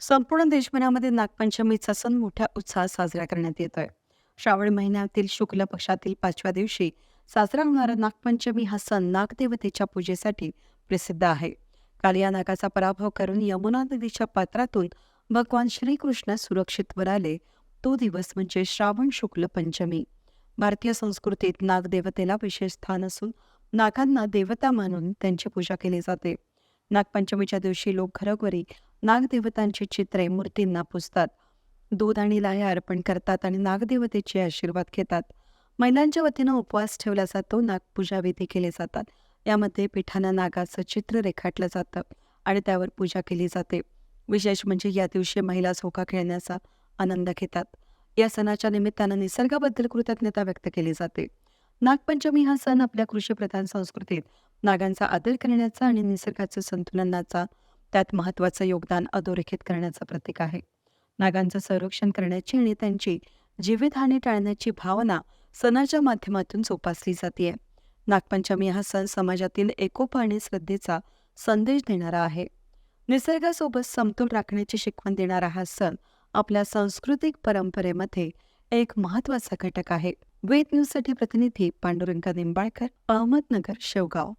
संपूर्ण देशभरामध्ये नागपंचमीचा सण मोठ्या उत्साहात साजरा करण्यात येतोय. श्रावण महिन्यातील शुक्ल पक्षातील पाचव्या दिवशी साजरा होणारा नागपंचमी हा सण नागदेवतेच्या पूजेसाठी प्रसिद्ध आहे. काल या नागाचा पराभव करून यमुना नदीच्या पात्रातून भगवान श्रीकृष्ण सुरक्षित वर आले. तो दिवस म्हणजे श्रावण शुक्ल पंचमी. भारतीय संस्कृतीत नागदेवतेला विशेष स्थान असून नागांना देवता मानून त्यांची पूजा केली जाते. नागपंचमीच्या दिवशी लोक घरोघरी नागदेवतांची चित्रे मूर्तींना पुजतात. दूध आणि लाह्या अर्पण करतात आणि नागदेवतेचे आशीर्वाद घेतात. महिलांच्या वतीनं उपवास ठेवला जातो नागपूजा विधी केले जातात. यामध्ये पिठानं नागाचं चित्र रेखाटलं जातं आणि त्यावर पूजा केली जाते. विशेष म्हणजे या दिवशी महिला झोका खेळण्याचा आनंद घेतात. या सणाच्या निमित्तानं निसर्गाबद्दल कृतज्ञता व्यक्त केली जाते. नागपंचमी हा सण आपल्या कृषीप्रधान संस्कृतीत नागांचा आदर करण्याचा आणि निसर्गाचं संतुलनाचा त्यात महत्त्वाचं योगदान अधोरेखित करण्याचं प्रतीक आहे. नागांचं संरक्षण करण्याची आणि त्यांची जीवितहानी टाळण्याची भावना सणाच्या माध्यमातून जोपासली जाते नागपंचमी हा सण समाजातील एकोपा आणि श्रद्धेचा संदेश देणारा आहे. निसर्गासोबत समतोल राखण्याची शिकवण देणारा हा सण आपल्या सांस्कृतिक परंपरेमध्ये एक महत्त्वाचा घटक आहे. वेद न्यूजसाठी प्रतिनिधी पांडुरंग निंबाळकर अहमदनगर शेवगाव.